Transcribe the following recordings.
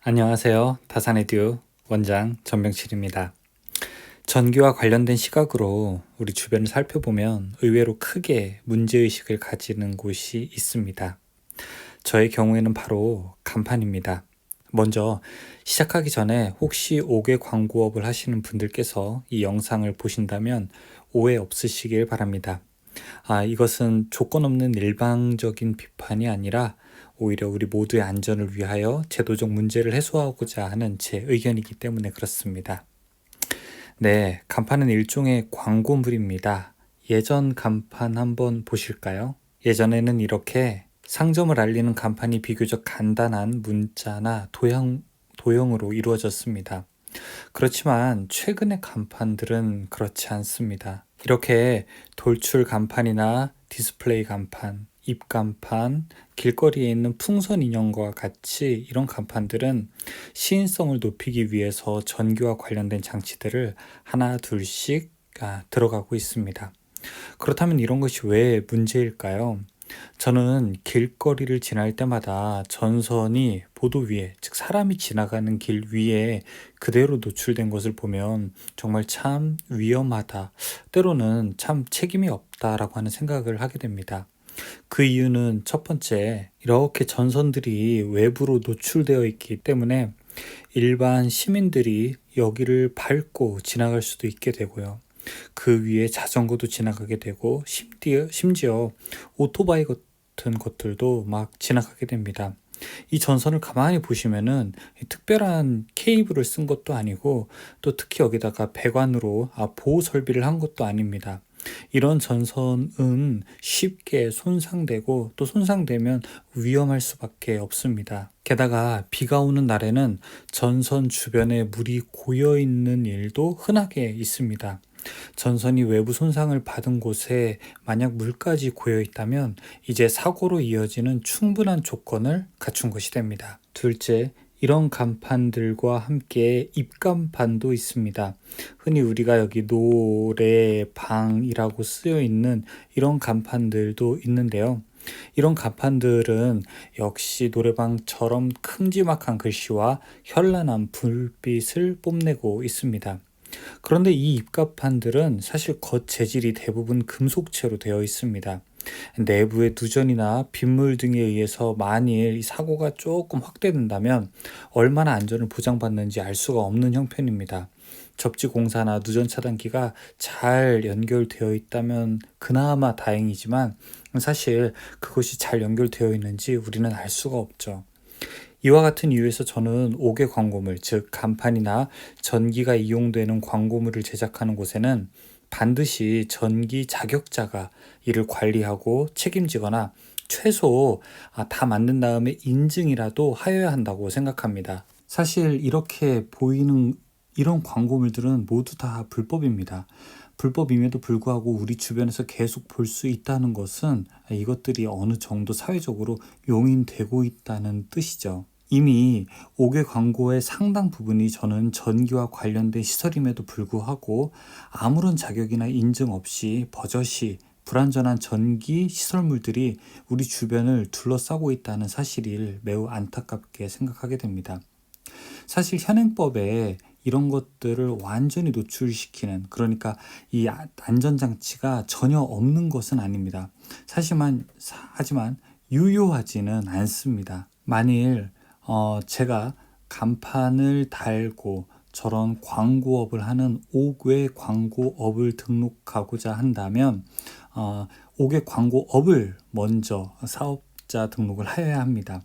안녕하세요. 다산에듀 원장 전병칠입니다. 전기와 관련된 시각으로 우리 주변을 살펴보면 의외로 크게 문제의식을 가지는 곳이 있습니다. 저의 경우에는 바로 간판입니다. 먼저 시작하기 전에 혹시 5개 광고업을 하시는 분들께서 이 영상을 보신다면 오해 없으시길 바랍니다. 아, 이것은 조건 없는 일방적인 비판이 아니라 오히려 우리 모두의 안전을 위하여 제도적 문제를 해소하고자 하는 제 의견이기 때문에 그렇습니다. 네, 간판은 일종의 광고물입니다. 예전 간판 한번 보실까요? 예전에는 이렇게 상점을 알리는 간판이 비교적 간단한 문자나 도형, 도형으로 이루어졌습니다. 그렇지만 최근의 간판들은 그렇지 않습니다. 이렇게 돌출 간판이나 디스플레이 간판, 입간판, 길거리에 있는 풍선 인형과 같이 이런 간판들은 시인성을 높이기 위해서 전기와 관련된 장치들을 하나 둘씩 아, 들어가고 있습니다. 그렇다면 이런 것이 왜 문제일까요? 저는 길거리를 지날 때마다 전선이 보도 위에, 즉 사람이 지나가는 길 위에 그대로 노출된 것을 보면 정말 참 위험하다. 때로는 참 책임이 없다라고 하는 생각을 하게 됩니다. 그 이유는 첫 번째, 이렇게 전선들이 외부로 노출되어 있기 때문에 일반 시민들이 여기를 밟고 지나갈 수도 있게 되고요. 그 위에 자전거도 지나가게 되고 심지어, 심지어 오토바이 같은 것들도 막 지나가게 됩니다. 이 전선을 가만히 보시면은 특별한 케이블을 쓴 것도 아니고 또 특히 여기다가 배관으로 아, 보호 설비를 한 것도 아닙니다. 이런 전선은 쉽게 손상되고 또 손상되면 위험할 수밖에 없습니다. 게다가 비가 오는 날에는 전선 주변에 물이 고여 있는 일도 흔하게 있습니다. 전선이 외부 손상을 받은 곳에 만약 물까지 고여 있다면 이제 사고로 이어지는 충분한 조건을 갖춘 것이 됩니다. 둘째, 이런 간판들과 함께 입간판도 있습니다. 흔히 우리가 여기 노래 방이라고 쓰여 있는 이런 간판들도 있는데요. 이런 간판들은 역시 노래방처럼 큼지막한 글씨와 현란한 불빛을 뽐내고 있습니다. 그런데 이 입간판들은 사실 겉 재질이 대부분 금속체로 되어 있습니다. 내부의 누전이나 빗물 등에 의해서 만일 사고가 조금 확대된다면 얼마나 안전을 보장받는지 알 수가 없는 형편입니다. 접지 공사나 누전 차단기가 잘 연결되어 있다면 그나마 다행이지만 사실 그것이 잘 연결되어 있는지 우리는 알 수가 없죠. 이와 같은 이유에서 저는 5개 광고물, 즉 간판이나 전기가 이용되는 광고물을 제작하는 곳에는 반드시 전기 자격자가 이를 관리하고 책임지거나 최소 아, 다 만든 다음에 인증이라도 하여야 한다고 생각합니다. 사실 이렇게 보이는 이런 광고물들은 모두 다 불법입니다. 불법임에도 불구하고 우리 주변에서 계속 볼 수 있다는 것은 이것들이 어느 정도 사회적으로 용인되고 있다는 뜻이죠. 이미 5개 광고의 상당 부분이 저는 전기와 관련된 시설임에도 불구하고 아무런 자격이나 인증 없이 버젓이 불완전한 전기 시설물들이 우리 주변을 둘러싸고 있다는 사실을 매우 안타깝게 생각하게 됩니다. 사실 현행법에 이런 것들을 완전히 노출시키는 그러니까 이 안전장치가 전혀 없는 것은 아닙니다. 사실만 하지만 유효하지는 않습니다. 만일 어, 제가 간판을 달고 저런 광고업을 하는 5개 광고업을 등록하고자 한다면 어, 5개 광고업을 먼저 사업자 등록을 해야 합니다.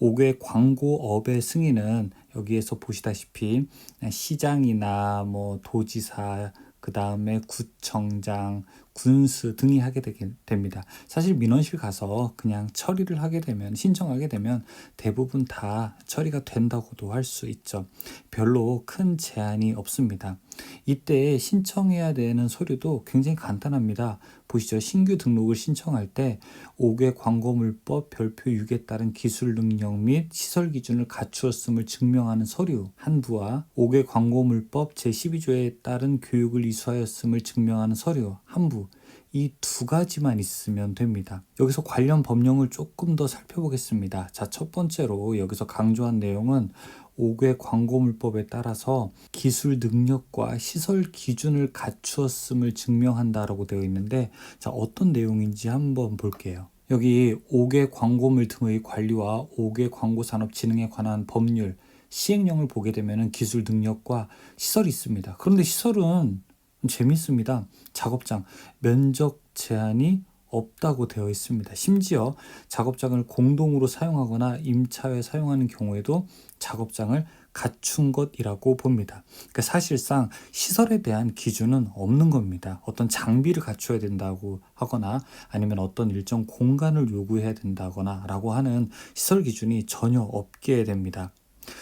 5개 광고업의 승인은 여기에서 보시다시피 시장이나 뭐 도지사 그 다음에 구청장, 군수 등이 하게 되게 됩니다. 사실 민원실 가서 그냥 처리를 하게 되면 신청하게 되면 대부분 다 처리가 된다고도 할 수 있죠. 별로 큰 제한이 없습니다. 이때 신청해야 되는 서류도 굉장히 간단합니다. 보시죠. 신규 등록을 신청할 때 5개 광고물법 별표 6에 따른 기술 능력 및 시설 기준을 갖추었음을 증명하는 서류 한 부와 5개 광고물법 제12조에 따른 교육을 이수하였음을 증명하는 서류 한 부, 이 두 가지만 있으면 됩니다. 여기서 관련 법령을 조금 더 살펴보겠습니다. 자, 첫 번째로 여기서 강조한 내용은 5개 광고물법에 따라서 기술 능력과 시설 기준을 갖추었음을 증명한다라고 되어 있는데 자, 어떤 내용인지 한번 볼게요. 여기 5개 광고물 등의 관리와 5개 광고 산업 진흥에 관한 법률 시행령을 보게 되면 기술 능력과 시설이 있습니다. 그런데 시설은 재밌습니다. 작업장 면적 제한이 없다고 되어 있습니다. 심지어 작업장을 공동으로 사용하거나 임차에 사용하는 경우에도 작업장을 갖춘 것이라고 봅니다. 그러니까 사실상 시설에 대한 기준은 없는 겁니다. 어떤 장비를 갖춰야 된다고 하거나 아니면 어떤 일정 공간을 요구해야 된다거나 라고 하는 시설 기준이 전혀 없게 됩니다.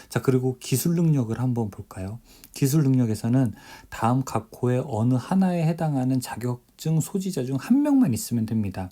자, 그리고 기술 능력을 한번 볼까요? 기술 능력에서는 다음 각 호의 어느 하나에 해당하는 자격증 소지자 중 한 명만 있으면 됩니다.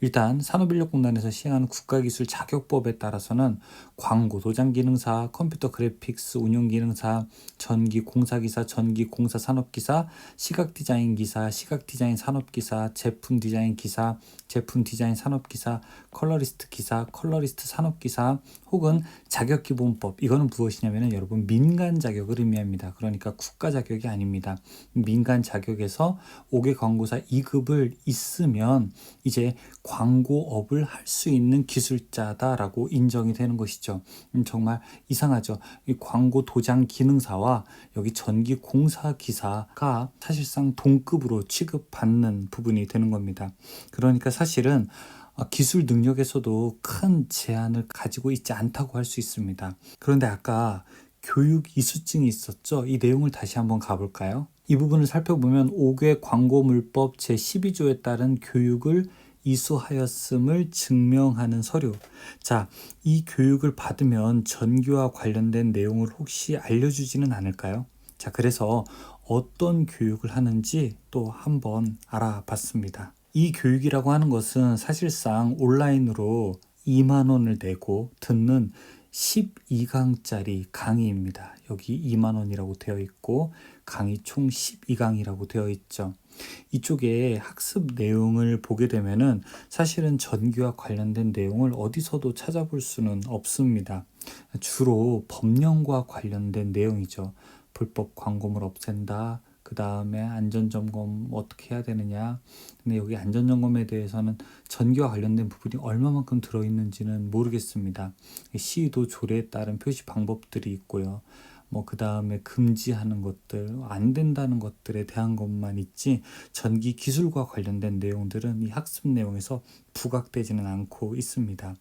일단 산업인력공단에서 시행하는 국가기술 자격법에 따라서는 광고 도장 기능사, 컴퓨터 그래픽스 운영 기능사, 전기 공사기사, 전기 공사 산업기사, 시각 디자인 기사, 시각 디자인 산업기사, 제품 디자인 기사, 제품 디자인 산업기사, 컬러리스트 기사, 컬러리스트 산업 기사 혹은 자격 기본법 이거는 무엇이냐면은 여러분 민간 자격을 의미합니다. 그러니까 국가 자격이 아닙니다. 민간 자격에서 5개 광고사 2급을 있으면 이제 광고업을 할 수 있는 기술자다라고 인정이 되는 것이죠. 음, 정말 이상하죠. 이 광고 도장 기능사와 여기 전기 공사 기사가 사실상 동급으로 취급받는 부분이 되는 겁니다. 그러니까 사실은 어, 기술 능력에서도 큰 제한을 가지고 있지 않다고 할 수 있습니다. 그런데 아까 교육 이수증이 있었죠. 이 내용을 다시 한번 가볼까요? 이 부분을 살펴보면 5개 광고물법 제12조에 따른 교육을 이수하였음을 증명하는 서류. 자, 이 교육을 받으면 전교와 관련된 내용을 혹시 알려주지는 않을까요? 자, 그래서 어떤 교육을 하는지 또 한번 알아봤습니다. 이 교육이라고 하는 것은 사실상 온라인으로 2만 원을 내고 듣는 12강짜리 강의입니다. 여기 2만 원이라고 되어 있고 강의 총 12강이라고 되어 있죠. 이쪽에 학습 내용을 보게 되면은 사실은 전기와 관련된 내용을 어디서도 찾아볼 수는 없습니다. 주로 법령과 관련된 내용이죠. 불법 광고물 없앤다. 그 다음에 안전점검 어떻게 해야 되느냐. 근데 여기 안전점검에 대해서는 전기와 관련된 부분이 얼마만큼 들어있는지는 모르겠습니다. 시도 조례에 따른 표시 방법들이 있고요. 뭐 그 다음에 금지하는 것들, 안 된다는 것들에 대한 것만 있지 전기 기술과 관련된 내용들은 이 학습 내용에서 부각되지는 않고 있습니다.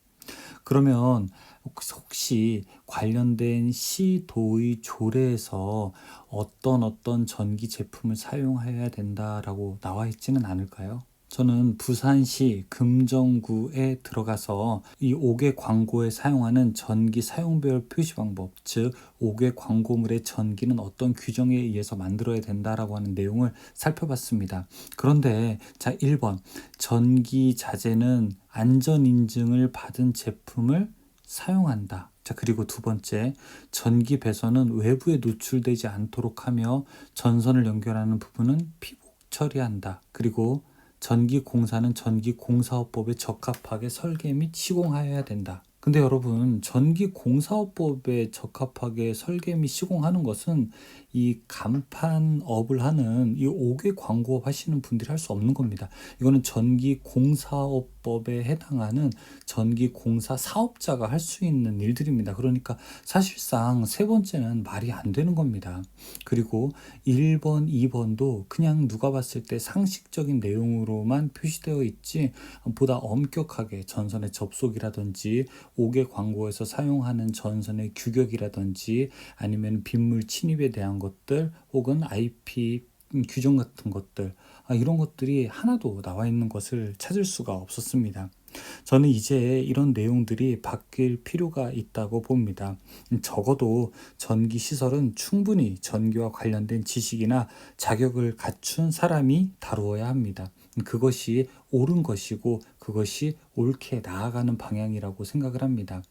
그러면 혹시 관련된 시도의 조례에서 어떤 어떤 전기 제품을 사용해야 된다라고 나와 있지는 않을까요? 저는 부산시 금정구에 들어가서 이 5개 광고에 사용하는 전기 사용별 표시 방법, 즉 5개 광고물의 전기는 어떤 규정에 의해서 만들어야 된다라고 하는 내용을 살펴봤습니다. 그런데 자 1번 전기 자재는 안전 인증을 받은 제품을 사용한다. 자, 그리고 두 번째, 전기 배선은 외부에 노출되지 않도록 하며 전선을 연결하는 부분은 피복 처리한다. 그리고 전기 공사는 전기 공사업법에 적합하게 설계 및 시공하여야 된다. 근데 여러분, 전기 공사업법에 적합하게 설계 및 시공하는 것은 이 간판업을 하는 이 5개 광고업 하시는 분들이 할 수 없는 겁니다. 이거는 전기 공사업법에 해당하는 전기 공사 사업자가 할 수 있는 일들입니다. 그러니까 사실상 세 번째는 말이 안 되는 겁니다. 그리고 1번, 2번도 그냥 누가 봤을 때 상식적인 내용으로만 표시되어 있지 보다 엄격하게 전선의 접속이라든지 5개 광고에서 사용하는 전선의 규격이라든지 아니면 빗물 침입에 대한 것들 혹은 IP 규정 같은 것들 아, 이런 것들이 하나도 나와 있는 것을 찾을 수가 없었습니다. 저는 이제 이런 내용들이 바뀔 필요가 있다고 봅니다. 적어도 전기 시설은 충분히 전기와 관련된 지식이나 자격을 갖춘 사람이 다루어야 합니다. 그것이 옳은 것이고 그것이 옳게 나아가는 방향이라고 생각을 합니다.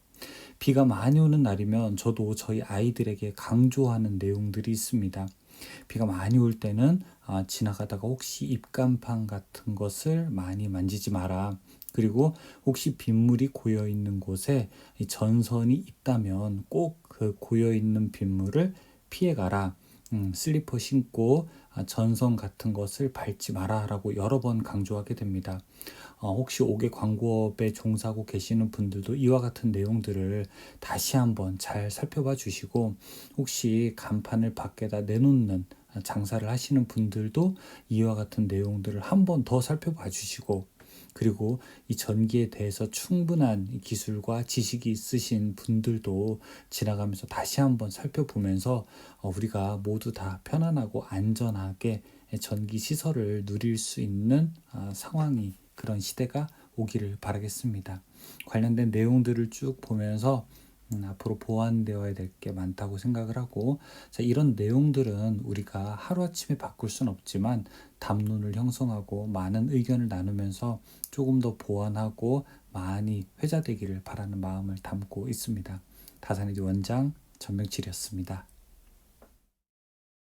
비가 많이 오는 날이면 저도 저희 아이들에게 강조하는 내용들이 있습니다. 비가 많이 올 때는 아, 지나가다가 혹시 입간판 같은 것을 많이 만지지 마라. 그리고 혹시 빗물이 고여 있는 곳에 이 전선이 있다면 꼭 그 고여 있는 빗물을 피해 가라. 음, 슬리퍼 신고 아, 전선 같은 것을 밟지 마라라고 여러 번 강조하게 됩니다. 어, 혹시 옥외 광고업에 종사하고 계시는 분들도 이와 같은 내용들을 다시 한번 잘 살펴봐 주시고 혹시 간판을 밖에다 내놓는 장사를 하시는 분들도 이와 같은 내용들을 한번 더 살펴봐 주시고 그리고 이 전기에 대해서 충분한 기술과 지식이 있으신 분들도 지나가면서 다시 한번 살펴보면서 어, 우리가 모두 다 편안하고 안전하게 전기 시설을 누릴 수 있는 아, 상황이 그런 시대가 오기를 바라겠습니다. 관련된 내용들을 쭉 보면서 음, 앞으로 보완되어야 될 게 많다고 생각을 하고 자, 이런 내용들은 우리가 하루아침에 바꿀 수는 없지만 담론을 형성하고 많은 의견을 나누면서 조금 더 보완하고 많이 회자되기를 바라는 마음을 담고 있습니다. 다산이디 원장 전명칠이었습니다.